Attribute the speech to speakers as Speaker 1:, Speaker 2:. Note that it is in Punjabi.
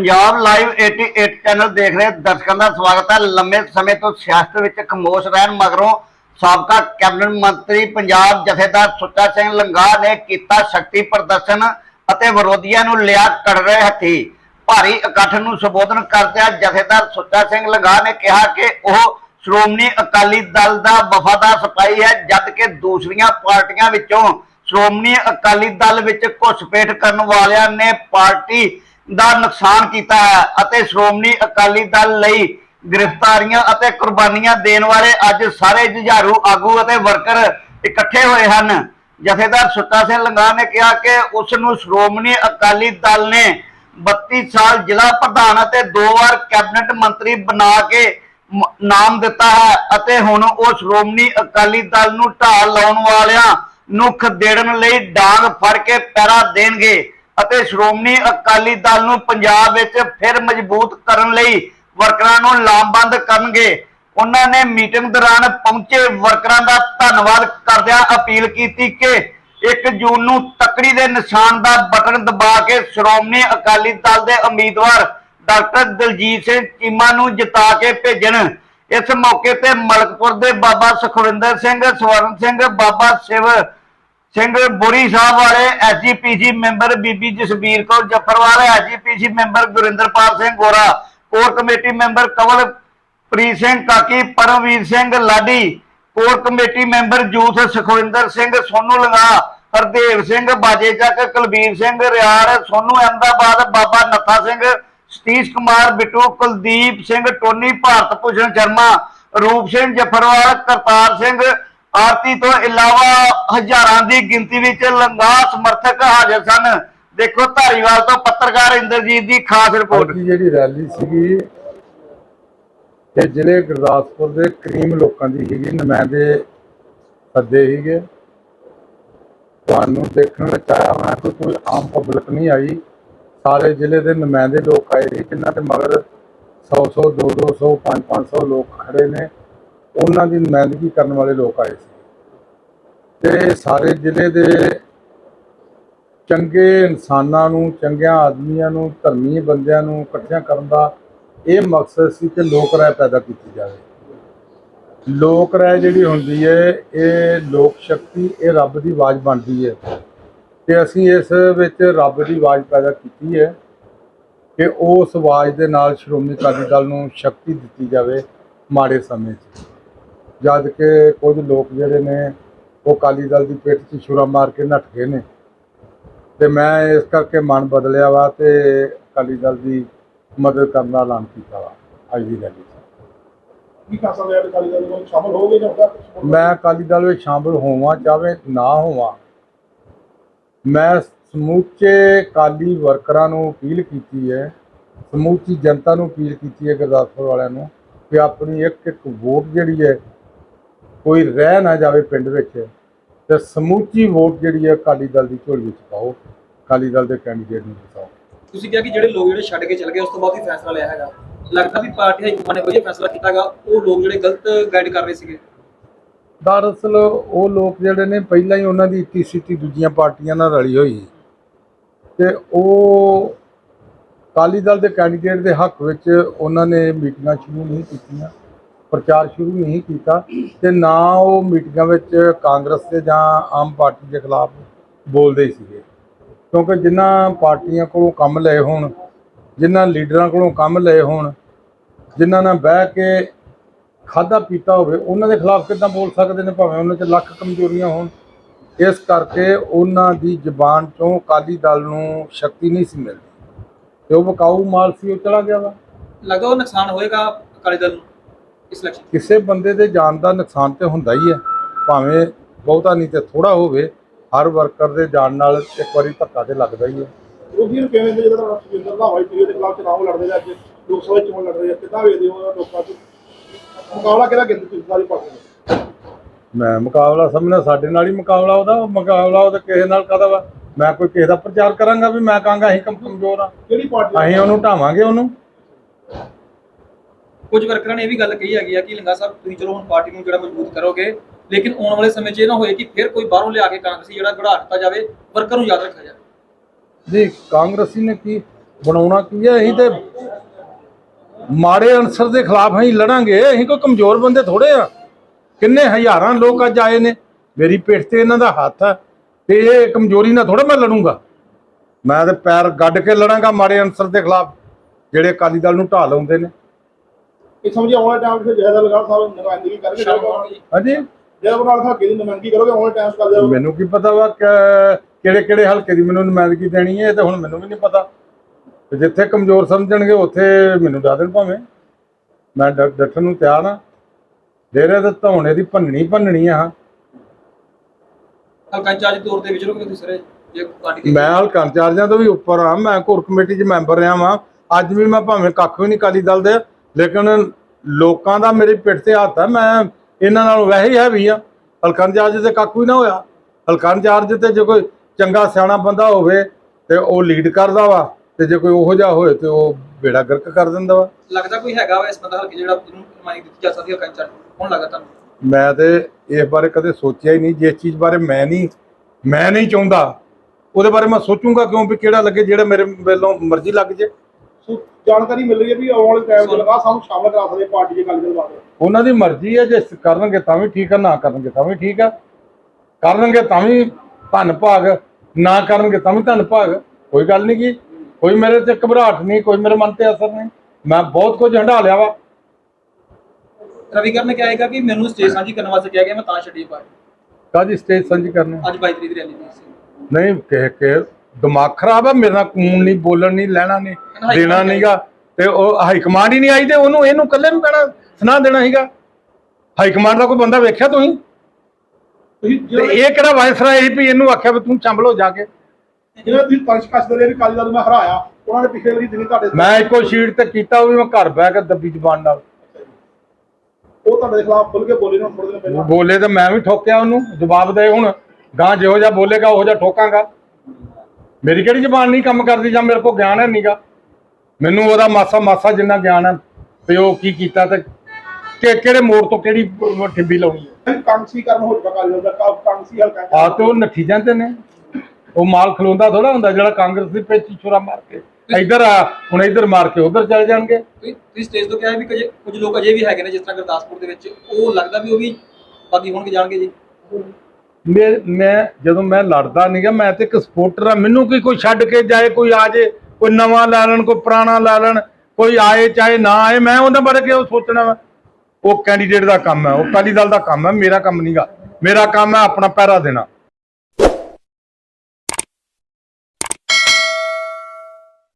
Speaker 1: ਪੰਜਾਬ ਲਾਈਵ 88 ਚੈਨਲ ਦੇਖ ਰਹੇ ਦਰਸ਼ਕਾਂ ਦਾ ਸਵਾਗਤ ਹੈ। ਲੰਮੇ ਸਮੇਂ ਤੋਂ ਸਿਆਸਤ ਵਿੱਚ ਖਮੋਸ਼ ਰਹਿਣ ਮਗਰੋਂ ਸਾਬਕਾ ਕੈਬਨਿਟ ਮੰਤਰੀ ਪੰਜਾਬ ਜਥੇਦਾਰ ਸੁੱਚਾ ਸਿੰਘ ਲੰਗਾਹ ਨੇ ਕੀਤਾ ਸ਼ਕਤੀ ਪ੍ਰਦਰਸ਼ਨ ਅਤੇ ਵਿਰੋਧੀਆਂ ਨੂੰ ਲਿਆ ਕੜਰੇ ਹੱਥੀ। ਭਾਰੀ ਇਕੱਠ ਨੂੰ ਸੰਬੋਧਨ ਕਰਦਿਆਂ ਜਥੇਦਾਰ ਸੁੱਚਾ ਸਿੰਘ ਲੰਗਾਹ ਨੇ ਕਿਹਾ ਕਿ ਉਹ ਸ਼੍ਰੋਮਣੀ ਅਕਾਲੀ ਦਲ ਦਾ ਵਫਾਦਾਰ ਸਿਪਾਹੀ ਹੈ ਜਦ ਕਿ ਦੂਸਰੀਆਂ ਪਾਰਟੀਆਂ ਵਿੱਚੋਂ ਸ਼੍ਰੋਮਣੀ ਅਕਾਲੀ ਦਲ ਵਿੱਚ ਘੁਸਪੈਠ ਕਰਨ ਵਾਲਿਆਂ ਨੇ ਪਾਰਟੀ ਦਾ ਨੁਕਸਾਨ ਕੀਤਾ ਹੈ ਅਤੇ ਸ਼੍ਰੋਮਣੀ ਅਕਾਲੀ ਦਲ ਲਈ ਗ੍ਰਿਫਤਾਰੀਆਂ ਅਤੇ ਕੁਰਬਾਨੀਆਂ ਦੇਣ ਵਾਲੇ ਅੱਜ ਸਾਰੇ ਜੁਝਾਰੂ ਆਗੂ ਅਤੇ ਵਰਕਰ ਇਕੱਠੇ ਹੋਏ ਹਨ। ਜਥੇਦਾਰ ਸੁੱਚਾ ਸਿੰਘ ਲੰਗਾਹ ਨੇ ਕਿਹਾ ਕਿ ਉਸ ਨੂੰ ਸ਼੍ਰੋਮਣੀ ਅਕਾਲੀ ਦਲ ਨੇ 32 ਸਾਲ ਜ਼ਿਲ੍ਹਾ ਪ੍ਰਧਾਨ ਅਤੇ ਦੋ ਵਾਰ ਕੈਬਨਿਟ ਮੰਤਰੀ ਬਣਾ ਕੇ ਨਾਮ ਦਿੱਤਾ ਹੈ ਅਤੇ ਹੁਣ ਉਹ ਸ਼੍ਰੋਮਣੀ ਅਕਾਲੀ ਦਲ ਨੂੰ ਢਾਲ ਲਾਉਣ ਵਾਲਿਆਂ ਨੂੰ ਖਦੇੜਨ ਲਈ ਡਾਂਗ ਫੜ ਕੇ ਪੈਰਾ ਦੇਣਗੇ। ਅਤੇ ਸ਼੍ਰੋਮਣੀ ਅਕਾਲੀ ਦਲ ਨੂੰ ਪੰਜਾਬ ਵਿੱਚ ਫਿਰ ਮਜ਼ਬੂਤ ਕਰਨ ਲਈ ਵਰਕਰਾਂ ਨੂੰ ਲਾਮਬੰਦ ਕਰਨਗੇ। ਉਹਨਾਂ ਨੇ ਮੀਟਿੰਗ ਦੌਰਾਨ ਪਹੁੰਚੇ ਵਰਕਰਾਂ ਦਾ ਧੰਨਵਾਦ ਕਰਦਿਆਂ ਅਪੀਲ ਕੀਤੀ ਕਿ 1 ਜੂਨ ਨੂੰ ਤਕੜੀ ਦੇ ਨਿਸ਼ਾਨ ਦਾ ਬਟਨ ਦਬਾ ਕੇ ਸ਼੍ਰੋਮਣੀ ਅਕਾਲੀ ਦਲ ਦੇ ਉਮੀਦਵਾਰ ਡਾਕਟਰ ਦਲਜੀਤ ਸਿੰਘ ਚੀਮਾ ਨੂੰ ਜਿਤਾ ਕੇ ਭੇਜਣ। ਇਸ ਮੌਕੇ ਤੇ ਮਲਕਪੁਰ ਦੇ ਬਾਬਾ ਸੁਖਵਿੰਦਰ ਸਿੰਘ, ਸਵਰਨ ਸਿੰਘ, ਬਾਬਾ ਸ਼ਿਵ ਸਿੰਘ ਬੁਰੀ ਸਾਹਿਬ ਵਾਲੇ SGPC member Bibi Jasbir Kaur Jafarwal SGPC member Gurinderpal Singh Gora, core committee member Kawalpreet Singh Kaki, Paramvir Singh Ladi, core committee member youth Sukhwinder Singh, Sonu Langa, Hardev Singh, Baje Chak, Kulbir Singh, Riar, Sonu Ahmedabad, Baba Natha Singh, Satish Kumar, Bittu, Kuldeep Singh, Tony, Bharat Bhushan Sharma, Roop Singh Jafarwal, Kartar Singh ਆਰਤੀ ਤੋਂ ਇਲਾਵਾ ਹਜ਼ਾਰਾਂ ਦੀ ਗਿਣਤੀ ਵਿੱਚ ਲੰਗਾ ਸਮਰਥਕ ਹਾਜ਼ਰ ਸਨ। ਦੇਖੋ, ਧਾਰੀਵਾਲ ਤੋਂ ਪੱਤਰਕਾਰ ਇੰਦਰਜੀਤ ਦੀ ਖਾਸ ਰਿਪੋਰਟ।
Speaker 2: ਦੀ ਜਿਹੜੀ ਰੈਲੀ ਸੀਗੀ ਤੇ ਜ਼ਿਲ੍ਹੇ ਗੁਰਦਾਸਪੁਰ ਦੇ ਕਰੀਮ ਲੋਕਾਂ ਦੀ ਸੀਗੀ, ਨੁਮਾਇੰਦੇ ਸੱਦੇ ਸੀਗੇ। ਤੁਹਾਨੂੰ ਦੇਖਣ ਵਿੱਚ ਆਇਆ ਹੋਣਾ ਕਿ ਕੋਈ ਆਮ ਪਬਲਿਕ ਨਹੀਂ ਆਈ। ਸਾਰੇ ਜ਼ਿਲ੍ਹੇ ਦੇ ਨੁਮਾਇੰਦੇ ਲੋਕ ਆਏ ਸੀ, ਜਿਨ੍ਹਾਂ ਦੇ ਮਗਰ 100 100 200 200 500 500 ਲੋਕ ਖੜੇ ਨੇ। ਉਹਨਾਂ ਦੀ ਨੁਮਾਇੰਦਗੀ ਕਰਨ ਵਾਲੇ ਲੋਕ ਆਏ ਸੀ। ਤੇ ਸਾਰੇ ਜ਼ਿਲ੍ਹੇ ਦੇ ਚੰਗੇ ਇਨਸਾਨਾਂ ਨੂੰ, ਚੰਗਿਆਂ ਆਦਮੀਆਂ ਨੂੰ, ਧਰਮੀ ਬੰਦਿਆਂ ਨੂੰ ਇਕੱਠਿਆਂ ਕਰਨ ਦਾ ਇਹ ਮਕਸਦ ਸੀ ਕਿ ਲੋਕ ਰਾਏ ਪੈਦਾ ਕੀਤੀ ਜਾਵੇ। ਲੋਕ ਰਾਏ ਜਿਹੜੀ ਹੁੰਦੀ ਹੈ, ਇਹ ਲੋਕ ਸ਼ਕਤੀ, ਇਹ ਰੱਬ ਦੀ ਆਵਾਜ਼ ਬਣਦੀ ਹੈ। ਤੇ ਅਸੀਂ ਇਸ ਵਿੱਚ ਰੱਬ ਦੀ ਆਵਾਜ਼ ਪੈਦਾ ਕੀਤੀ ਹੈ ਕਿ ਉਸ ਆਵਾਜ਼ ਦੇ ਨਾਲ ਸ਼੍ਰੋਮਣੀ ਅਕਾਲੀ ਦਲ ਨੂੰ ਸ਼ਕਤੀ ਦਿੱਤੀ ਜਾਵੇ ਮਾੜੇ ਸਮੇਂ 'ਚ। ਜਦ ਕਿ ਕੁਝ ਲੋਕ ਜਿਹੜੇ ਨੇ ਉਹ ਅਕਾਲੀ ਦਲ ਦੀ ਪਿੱਠ 'ਚ ਛੁਰਾ ਮਾਰ ਕੇ ਨੱਠ ਗਏ ਨੇ ਤੇ ਮੈਂ ਇਸ ਕਰਕੇ ਮਨ ਬਦਲਿਆ ਵਾ ਤੇ ਅਕਾਲੀ ਦਲ ਦੀ ਮਦਦ ਕਰਨ ਦਾ ਐਲਾਨ ਕੀਤਾ ਵਾ ਅੱਜ ਦੀ ਰੈਲੀ 'ਚ
Speaker 3: ਕੀ ਕਰ ਸਕਦੇ ਆ ਅਕਾਲੀ ਦਲ ਵਿੱਚ ਸ਼ਾਮਲ ਹੋਗੇ ਜਾਂ ਉਹਦਾ?
Speaker 2: ਮੈਂ ਅਕਾਲੀ ਦਲ ਵਿੱਚ ਸ਼ਾਮਲ ਹੋਵਾਂ ਚਾਹੇ ਨਾ ਹੋਵਾਂ ਮੈਂ ਸਮੂਚੇ ਅਕਾਲੀ ਵਰਕਰਾਂ ਨੂੰ ਅਪੀਲ ਕੀਤੀ ਹੈ ਸਮੂਚੀ ਜਨਤਾ ਨੂੰ ਅਪੀਲ ਕੀਤੀ ਹੈ ਗੁਰਦਾਸਪੁਰ ਵਾਲਿਆਂ ਨੂੰ ਕਿ ਆਪਣੀ ਇੱਕ ਇੱਕ ਵੋਟ ਜਿਹੜੀ ਹੈ ਕੋਈ ਰਹਿ ਨਾ ਜਾਵੇ ਪਿੰਡ ਵਿੱਚ ਤੇ ਸਮੂਚੀ ਵੋਟ ਜਿਹੜੀ ਹੈ ਅਕਾਲੀ ਦਲ ਦੀ ਝੋਲੀ ਵਿੱਚ ਪਾਓ ਅਕਾਲੀ ਦਲ ਦੇ ਕੈਂਡੀਡੇਟ ਨੂੰ ਜਿਤਾਓ
Speaker 4: ਤੁਸੀਂ ਕਿਹਾ ਕਿ ਜਿਹੜੇ ਲੋਕ ਜਿਹੜੇ ਛੱਡ ਕੇ ਚਲੇ ਗਏ ਉਸ ਤੋਂ ਬਾਅਦ ਹੀ ਫੈਸਲਾ ਲਿਆ ਹੈਗਾ। ਲੱਗਦਾ ਵੀ ਪਾਰਟੀ ਹਾਈਕਮਾਂਡ ਨੇ ਵਧੀਆ ਫੈਸਲਾ ਕੀਤਾਗਾ ਉਹ ਲੋਕ ਜਿਹੜੇ ਗਲਤ ਗਾਈਡ ਕਰ ਰਹੇ ਸੀਗੇ।
Speaker 2: ਦਰਅਸਲ ਉਹ ਲੋਕ ਜਿਹੜੇ ਨੇ ਪਹਿਲਾਂ ਹੀ ਉਹਨਾਂ ਦੀ ਇੱਟੀ ਸਿੱਟੀ ਦੂਜੀਆਂ ਪਾਰਟੀਆਂ ਨਾਲ ਰਲੀ ਹੋਈ ਤੇ ਉਹ ਅਕਾਲੀ ਦਲ ਦੇ ਕੈਂਡੀਡੇਟ ਦੇ ਹੱਕ ਵਿੱਚ ਉਹਨਾਂ ਨੇ ਮੀਟਿੰਗਾਂ ਸ਼ੁਰੂ ਨਹੀਂ ਕੀਤੀਆਂ। ਪ੍ਰਚਾਰ ਸ਼ੁਰੂ ਨਹੀਂ ਕੀਤਾ ਤੇ ਨਾ ਉਹ ਮੀਟਿੰਗਾਂ ਵਿੱਚ ਕਾਂਗਰਸ ਦੇ ਜਾਂ ਆਮ ਪਾਰਟੀ ਦੇ ਖਿਲਾਫ ਬੋਲਦੇ ਸੀਗੇ। ਕਿਉਂਕਿ ਜਿਨ੍ਹਾਂ ਪਾਰਟੀਆਂ ਕੋਲੋਂ ਕੰਮ ਲਏ ਹੋਣ, ਜਿਨ੍ਹਾਂ ਲੀਡਰਾਂ ਕੋਲੋਂ ਕੰਮ ਲਏ ਹੋਣ, ਜਿਨ੍ਹਾਂ ਨਾਲ ਬਹਿ ਕੇ ਖਾਦਾ ਪੀਤਾ ਹੋਵੇ, ਉਹਨਾਂ ਦੇ ਖਿਲਾਫ ਕਿੱਦਾਂ ਬੋਲ ਸਕਦੇ ਨੇ? ਭਾਵੇਂ ਉਹਨਾਂ 'ਚ ਲੱਖ ਕਮਜ਼ੋਰੀਆਂ ਹੋਣ। ਇਸ ਕਰਕੇ ਉਹਨਾਂ ਦੀ ਜ਼ੁਬਾਨ ਚੋਂ ਅਕਾਲੀ ਦਲ ਨੂੰ ਸ਼ਕਤੀ ਨਹੀਂ ਸੀ ਮਿਲਦੀ। ਤੇ ਉਹ ਬਕਾਊ ਮਾਲ ਸੀ, ਉਹ ਚਲਾ ਗਿਆ ਵਾ।
Speaker 4: ਲੱਗਦਾ ਉਹ ਨੁਕਸਾਨ ਹੋਏਗਾ ਅਕਾਲੀ ਦਲ ਨੂੰ? ਇਸ
Speaker 2: ਕਿਸੇ ਬੰਦੇ ਦੇ ਜਾਨ ਦਾ ਨੁਕਸਾਨ ਤੇ ਹੁੰਦਾ ਹੀ ਹੈ। ਭਾਵੇਂ ਬਹੁਤਾ ਨਹੀਂ ਤੇ ਥੋੜਾ ਹੋਵੇ ਹਰ ਵਰਕਰ ਦੇ ਜਾਨ ਨਾਲ ਇੱਕ ਵਾਰੀ ਧੱਕਾ ਤੇ ਲੱਗਦਾ ਹੀ ਹੈ।
Speaker 3: ਉਹ ਵੀ ਕਿਵੇਂ ਦੇ ਜਿਹੜਾ ਸੁਖਿੰਦਰ ਦਾ ਵਾਈ ਪੀਓ ਦੇ ਖਿਲਾਫ ਚੁਣਾਵ ਲੜਦੇ ਨੇ ਅੱਜ ਲੋਕ ਸਭਾ ਚੋਣ ਲੜ ਰਹੇ ਆ ਕਿੱਦਾਂ ਵੇਖਦੇ ਹੋ ਉਹਨਾਂ ਲੋਕਾਂ ਚ ਮੁਕਾਬਲਾ ਕਿਹਦਾ ਕਹਿੰਦੇ ਤੁਸੀਂ ਸਾਰੀ ਪਾਰਟੀ
Speaker 2: ਮੈਂ ਮੁਕਾਬਲਾ ਸਮਝਣਾ ਸਾਡੇ ਨਾਲ ਹੀ ਮੁਕਾਬਲਾ ਉਹਦਾ ਉਹ ਮੁਕਾਬਲਾ ਉਹਦਾ ਕਿਸੇ ਨਾਲ ਕਾਹਦਾ ਵਾ? ਮੈਂ ਕੋਈ ਕਿਸੇ ਦਾ ਪ੍ਰਚਾਰ ਕਰਾਂਗਾ ਵੀ ਮੈਂ ਕਹਾਂਗਾ ਅਸੀਂ ਕਮ ਕਮਜ਼ੋਰ ਆ।
Speaker 3: ਕਿਹੜੀ ਪਾਰਟੀ?
Speaker 2: ਅਸੀਂ ਉਹਨੂੰ ਢਾਵਾਂਗੇ ਉਹਨੂੰ।
Speaker 4: ਕੁਝ ਵਰਕਰਾਂ ਨੇ ਇਹ ਵੀ ਗੱਲ ਕਹੀ ਹੈਗੀ ਆ ਕਿ ਲੰਗਾ ਸਾਹਿਬ, ਤੁਸੀਂ ਚਲੋ ਹੁਣ ਪਾਰਟੀ ਨੂੰ ਜਿਹੜਾ ਮਜ਼ਬੂਤ ਕਰੋਗੇ, ਲੇਕਿਨ ਆਉਣ ਵਾਲੇ ਸਮੇਂ 'ਚ ਇਹ ਨਾ ਹੋਏ ਕਿ ਫਿਰ ਕੋਈ ਬਾਹਰੋਂ ਲਿਆ ਕੇ ਕਾਂਗਰਸੀ ਜਿਹੜਾ ਘੜਾ ਦਿੱਤਾ ਜਾਵੇ, ਵਰਕਰ ਨੂੰ ਯਾਦ ਰੱਖਿਆ ਜਾਵੇ।
Speaker 2: ਜੀ ਕਾਂਗਰਸੀ ਨੇ ਕੀ ਬਣਾਉਣਾ ਕੀ ਹੈ? ਅਸੀਂ ਤੇ ਮਾੜੇ ਅਨਸਰ ਦੇ ਖਿਲਾਫ ਅਸੀਂ ਲੜਾਂਗੇ, ਅਸੀਂ ਕੋਈ ਕਮਜ਼ੋਰ ਬੰਦੇ ਥੋੜੇ ਆ। ਕਿੰਨੇ ਹਜ਼ਾਰਾਂ ਲੋਕ ਅੱਜ ਆਏ ਨੇ, ਮੇਰੀ ਪਿੱਠ ਤੇ ਇਹਨਾਂ ਦਾ ਹੱਥ ਆ, ਤੇ ਇਹ ਕਮਜ਼ੋਰੀ ਨਾਲ ਥੋੜਾ ਮੈਂ ਲੜੂੰਗਾ। ਮੈਂ ਤੇ ਪੈਰ ਗੱਡ ਕੇ ਲੜਾਂਗਾ ਮਾੜੇ ਅਨਸਰ ਦੇ ਖਿਲਾਫ, ਜਿਹੜੇ ਅਕਾਲੀ ਦਲ ਨੂੰ ਢਾਹ ਲਾਉਂਦੇ ਨੇ।
Speaker 3: ਇਹ ਸਮਝੇ ਆਉਣ ਵਾਲੇ ਟਾਈਮ 'ਚ ਜਹਦਾ ਲਗਾ ਸਾਹਿਬ ਨੁਮਾਇੰਦਗੀ ਕਰਕੇ।
Speaker 2: ਹਾਂਜੀ।
Speaker 3: ਜਦ ਬਣਾ ਸਾਹਿਬ ਦੀ ਨੁਮਾਇੰਦਗੀ ਕਰੋਗੇ ਆਉਣ ਵਾਲੇ ਟਾਈਮ ਕਰ ਜਾਓਗੇ
Speaker 2: ਮੈਨੂੰ ਕੀ ਪਤਾ ਵਾ ਕਿਹੜੇ ਕਿਹੜੇ ਹਲਕੇ ਦੀ ਮੈਨੂੰ ਨੁਮਾਇੰਦਗੀ ਦੇਣੀ ਹੈ ਤੇ ਹੁਣ ਮੈਨੂੰ ਵੀ ਨਹੀਂ ਪਤਾ। ਤੇ ਜਿੱਥੇ ਕਮਜ਼ੋਰ ਸਮਝਣਗੇ ਉੱਥੇ ਮੈਨੂੰ ਡਾ ਦੇਣ ਭਾਵੇਂ। ਮੈਂ ਡੱਟਣ ਨੂੰ ਤਿਆਰ ਹਾਂ। ਡੇਰੇ ਤੇ ਧੌਣੇ ਦੀ ਭੰਨਣੀ ਭੰਨਣੀ ਆ ਹਾਂ।
Speaker 4: ਹਲਕਾ ਇੰਚਾਰਜ ਤੌਰ ਤੇ ਵਿਚਰੋਗੇ ਤੁਸੀਂ ਸਰ? ਦੇ
Speaker 2: ਮੈਂ ਹਲਕਾ ਇੰਚਾਰਜਾਂ ਤੋਂ ਵੀ ਉੱਪਰ ਆ ਮੈਂ ਕੋਰ ਕਮੇਟੀ 'ਚ ਮੈਂਬਰ ਰਿਹਾ ਵਾਂ। ਅੱਜ ਵੀ ਮੈਂ ਭਾਵੇਂ ਕੱਖ ਵੀ ਨਹੀਂ ਕਾਲੀ ਦਲ ਦੇ ਲੇਕਿਨ ਲੋਕਾਂ ਦਾ ਮੇਰੀ ਪਿੱਠ ਤੇ ਹੱਥ ਹੈ ਮੈਂ ਇਹਨਾਂ ਨਾਲੋਂ ਵੈਸੇ ਹੀ ਹੈਵੀ ਆ। ਹਲਕਾ ਇੰਚਾਰਜ ਤੇ ਕੱਖ ਵੀ ਨਾ ਹੋਇਆ। ਹਲਕਾ ਇੰਚਾਰਜ ਤੇ ਜੇ ਕੋਈ ਚੰਗਾ ਸਿਆਣਾ ਬੰਦਾ ਹੋਵੇ ਤੇ ਉਹ ਲੀਡ ਕਰਦਾ ਵਾ ਤੇ ਜੇ ਕੋਈ ਉਹੋ ਜਿਹਾ ਹੋਏ ਤੇ ਉਹ ਬੇੜਾ ਗਰਕ ਕਰ ਦਿੰਦਾ ਵਾ।
Speaker 4: ਲੱਗਦਾ ਕੋਈ ਹੈਗਾ ਵਾ ਇਸ ਬੰਦਾ ਹਲਕੇ ਜਿਹੜਾ ਜਿਹਨੂੰ ਮਾਨੀ ਦਿੱਤੀ ਜਾ ਸਕਦੀ ਹੈ ਇੰਚਾਰਜ ਹੁਣ ਲੱਗਾ ਤੁਹਾਨੂੰ?
Speaker 2: ਮੈਂ ਤੇ ਇਸ ਬਾਰੇ ਕਦੇ ਸੋਚਿਆ ਹੀ ਨਹੀਂ ਜਿਸ ਚੀਜ਼ ਬਾਰੇ ਮੈਂ ਨਹੀਂ ਮੈਂ ਨਹੀਂ ਚਾਹੁੰਦਾ। ਉਹਦੇ ਬਾਰੇ ਮੈਂ ਸੋਚੂੰਗਾ ਕਿਉਂ ਵੀ ਕਿਹੜਾ ਲੱਗੇ ਜਿਹੜਾ ਮੇਰੇ ਵੱਲੋਂ ਮਰਜ਼ੀ ਲੱਗ ਜੇ।
Speaker 3: ਸੋ ਜਾਣਕਾਰੀ ਮਿਲ ਰਹੀ ਹੈ ਵੀ ਆਉਣ ਵਾਲੇ ਟਾਈਮ 'ਚ ਲਗਾ ਸਾਨੂੰ ਸ਼ਾਮਲ ਕਰਾ ਸਕਦੇ ਪਾਰਟੀ ਦੇ ਦਲ ਬਾਰੇ
Speaker 2: ਉਹਨਾਂ ਦੀ ਮਰਜ਼ੀ ਹੈ ਜੇ ਕਰਨਗੇ ਤਾਂ ਵੀ ਠੀਕ ਆ ਨਾ ਕਰਨਗੇ ਤਾਂ ਵੀ ਠੀਕ ਆ। ਕਰਨਗੇ ਤਾਂ ਵੀ ਧੰਨ ਭਾਗ ਨਾ ਕਰਨਗੇ ਤਾਂ ਵੀ ਧੰਨ ਭਾਗ। ਕੋਈ ਗੱਲ ਨਹੀਂ ਕੀ ਕੋਈ ਮੇਰੇ ਤੇ ਘਬਰਾਹਟ ਨਹੀਂ ਕੋਈ ਮੇਰੇ ਮਨ ਤੇ ਅਸਰ ਨਹੀਂ ਮੈਂ ਬਹੁਤ ਕੁਝ ਹੰਢਾ ਲਿਆ ਵਾ।
Speaker 4: ਰਵੀਕਰ ਨੇ ਕਿਹਾ ਹੈਗਾ ਕਿ ਮੈਨੂੰ ਸਟੇਜ ਸਾਂਝੀ ਕਰਨ ਵਾਸਤੇ ਕਿਹਾ ਗਿਆ ਮੈਂ ਤਾਂ ਛੱਡੀ ਪਾਰਟੀ।
Speaker 2: ਕਾਦੀ ਸਟੇਜ ਸਾਂਝੀ ਕਰਨੀ?
Speaker 4: ਅੱਜ 22 ਤਰੀਕ ਦੀ ਰੈਲੀ ਸੀ।
Speaker 2: ਨਹੀਂ ਕਹਿ ਕੇ ਦਿਮਾਗ ਖਰਾਬ ਆ ਮੇਰੇ ਨਾਲ ਕੂਨ ਨਹੀਂ ਬੋਲਣ ਨਹੀਂ ਲੈਣਾ ਨਹੀਂ ਦੇਣਾ ਨਹੀਂਗਾ। ਤੇ ਉਹ ਹਾਈ ਕਮਾਂਡ ਹੀ ਨਹੀਂ ਆਈ ਤੇ ਉਹਨੂੰ ਇਹਨੂੰ ਇਕੱਲੇ ਨੂੰ ਕਹਿਣਾ ਸੁਣਾ ਦੇਣਾ ਸੀਗਾ। ਹਾਈ ਕਮਾਂਡ ਦਾ ਕੋਈ ਬੰਦਾ ਵੇਖਿਆ ਤੁਸੀਂ?
Speaker 3: ਤੁਸੀਂ
Speaker 2: ਤੇ ਇਹ ਕਿਹੜਾ ਵਾਇਸਰਾਏ ਸੀ ਵੀ ਇਹਨੂੰ ਆਖਿਆ ਵੀ ਤੂੰ ਚੰਬਲ ਹੋ ਜਾ ਕੇ?
Speaker 3: ਜਿਹੜਾ ਤੁਸੀਂ ਪੰਜ ਕਸ਼ ਦੇ ਵੀ ਅਕਾਲੀ ਦਲ ਮੈਂ ਹਰਾਇਆ ਉਹਨਾਂ ਨੇ ਪਿਛਲੇ ਵਾਰੀ ਦਿਨੀ ਤੁਹਾਡੇ
Speaker 2: ਮੈਂ ਇੱਕੋ ਸ਼ੀਟ ਤੇ ਕੀਤਾ ਉਹ ਵੀ ਮੈਂ ਘਰ ਬਹਿ ਕੇ ਦੱਬੀ ਜ਼ਬਾਨ ਨਾਲ।
Speaker 3: ਉਹ ਤੁਹਾਡੇ ਖਿਲਾਫ ਖੁੱਲ ਕੇ ਬੋਲੇ ਨਾ ਥੋੜੇ ਦਿਨ ਪਹਿਲਾਂ
Speaker 2: ਬੋਲੇ ਤਾਂ ਮੈਂ ਵੀ ਠੋਕਿਆ ਉਹਨੂੰ ਜਵਾਬ ਦੇ ਹੁਣ। ਗਾਂ ਜਿਹੋ ਜਿਹਾ ਬੋਲੇਗਾ ਉਹੋ ਜਿਹਾ ਠੋਕਾਂਗਾ। ਮੇਰੀ ਕਿਹੜੀ ਜ਼ਬਾਨ ਨਹੀਂ ਕੰਮ ਕਰਦੀ ਜਾਂ ਮੇਰੇ ਕੋਲ ਗਿਆਨ ਹੈ ਨਹੀਂਗਾ ਮੈਨੂੰ ਉਹਦਾ ਮਾਸਾ ਮਾਸਾ ਜਿੰਨਾ ਗਿਆਨ ਹੈ ਤੇ ਉਹ ਕੀ ਕੀਤਾ ਤੇ ਕਿ ਕਿਹੜੇ ਮੋੜ ਤੋਂ ਕਿਹੜੀ ਟਿੱਬੀ ਲਾਉਣੀ ਹੈ।
Speaker 3: ਕਾਂਗਸੀ ਕਰਨ ਹੋ ਅਕਾਲੀ ਦਲ ਦਾ ਕਾ- ਕਾਂਗਸੀ ਹਲਕਾ
Speaker 2: ਆ ਤੇ ਉਹ ਨੱਠੀ ਜਾਂਦੇ ਨੇ। ਉਹ ਮਾਲ ਖਲੋਂਦਾ ਥੋੜਾ ਹੁੰਦਾ ਜਿਹੜਾ ਕਾਂਗਰਸ ਦੀ ਪੇਚੀ ਛੁਰਾ ਮਾਰ ਕੇ। ਇੱਧਰ ਆ ਹੁਣ ਇੱਧਰ ਮਾਰ ਕੇ ਉਧਰ ਚਲੇ ਜਾਣਗੇ।
Speaker 4: ਤੁਸੀਂ ਸਟੇਜ ਤੋਂ ਕਿਹਾ ਵੀ ਕੁਝ ਕੁਝ ਲੋਕ ਅਜੇ ਵੀ ਹੈਗੇ ਨੇ ਜਿਸ ਤਰ੍ਹਾਂ ਗੁਰਦਾਸਪੁਰ ਦੇ ਵਿੱਚ। ਉਹ ਲੱਗਦਾ ਵੀ ਉਹ ਵੀ ਬਾਗੀ ਹੋਣਗੇ ਜਾਣਗੇ ਜੀ।
Speaker 2: ਮੈਂ ਜਦੋਂ ਮੈਂ ਲੜਦਾ ਨਹੀਂਗਾ ਮੈਂ ਤੇ ਇੱਕ ਸਪੋਰਟਰ ਆ, ਮੈਨੂੰ ਕੀ ਕੋਈ ਛੱਡ ਕੇ ਜਾਏ, ਕੋਈ ਆ ਜੇ, ਕੋਈ ਨਵਾਂ ਲੈ ਲੈਣ, ਕੋਈ ਪੁਰਾਣਾ ਲੈ ਲੈਣ, ਕੋਈ ਆਏ ਚਾਹੇ ਨਾ ਆਏ, ਮੈਂ ਉਹਨਾਂ ਬਾਰੇ ਕਿਉਂ ਸੋਚਣਾ ਵਾ? ਉਹ ਕੈਂਡੀਡੇਟ ਦਾ ਕੰਮ ਹੈ, ਉਹ ਅਕਾਲੀ ਦਲ ਦਾ ਕੰਮ ਹੈ, ਮੇਰਾ ਕੰਮ ਨਹੀਂਗਾ ਮੇਰਾ ਕੰਮ ਹੈ ਆਪਣਾ ਪਹਿਰਾ ਦੇਣਾ।